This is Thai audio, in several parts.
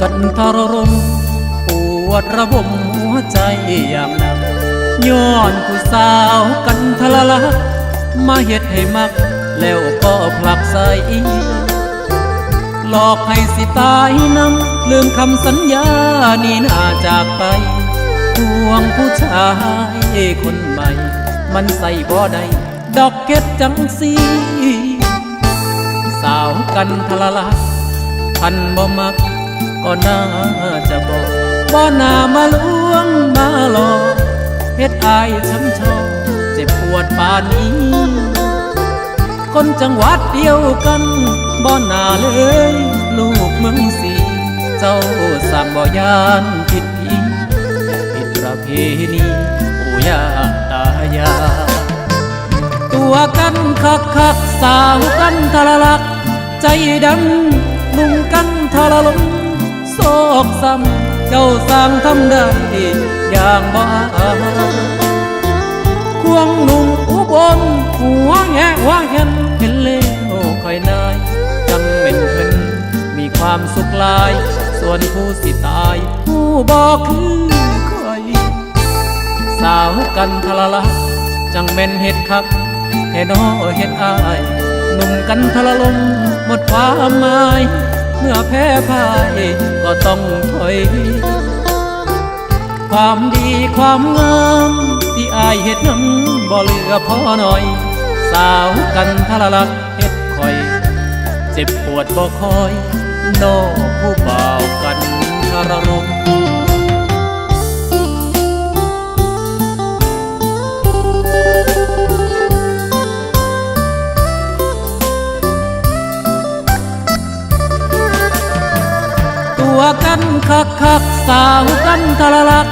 กันทรรมปวดระบมหัวใจอย่างหนักย้อนผู้สาวกันทะละลักมาเฮ็ดให้มัก แล้วก็ผลักใส่หลอกให้สิตายนำลืมคำสัญญานี่นาจากไปห่วงผู้ชายคนใหม่ มันใส่บ่ได้ดอกเก็ดจังสีสาวกันทะละลักพันบ่มัก ก็น่าจะบอกบ่น่ามาลวงมาหลอกเฮ็ดอายช้ำชอกเจ็บปวดปานนี้ คนจังหวัดเดียวกันบ่น่าเลย ลูกเมืองสี เจ้าสั่งบ่ยานผิดทีผิดประเพณีปู่ย่าตายาตัวกันคักคักสาวกันทะลัก ใจดำนุ่งกันทะลลง โศกซ้ำเจ้าสร้างทำได้อย่างบ้าควงหนุ่มอุบลหัวแงหัวเห็นเห็นเลวคอยนายจังเป็นเพิ่นมีความสุขลาย ส่วนผู้สิตาย ผู้บอกคือคอยสาวกันทะละละจังแม่นเฮ็ดคักแท่น้อเฮ็ดอายหนุ่มกันทะละลมหมดความหมาย เมื่อแพ้พ่ายก็ต้องถอย ความดีความงามที่อายเฮ็ดน้ำบ่เหลือพอหน่อย สาวกันทะละลักเฮ็ดคอย เจ็บปวดบ่คอยนอผู้บ่าวกันทะระลม กันคักคักสาวกันทะละลัก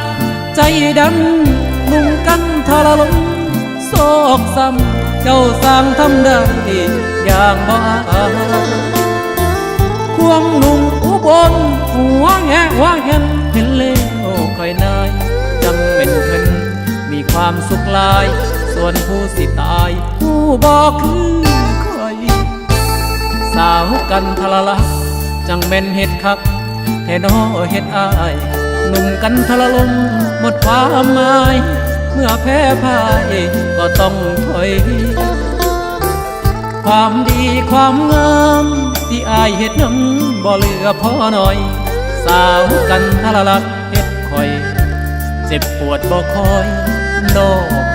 ใจดำนุ่งกันทะละลงโศกซ้ำเจ้าสร้างทำได้อย่างบ้าควงหนุ่งอุบลหัวแงะหัวเห็นเห็นเลวคอยนายจังเป็นเพิ่นมีความสุขลาย ส่วนผู้สิตาย ผู้บอกคือคอยสาวกันทะละลักจังแม่นเฮ็ดคัก แท่น้อเฮ็ดอายหนุ่มกันทะละลมหมดความหมาย เมื่อแพ้พ่ายก็ต้องถอย ความดีความงามที่อายเฮ็ดนั้นบ่เหลือพอหน่อย สาวกันทะลักเฮ็ดคอย เจ็บปวดบ่คอยนอก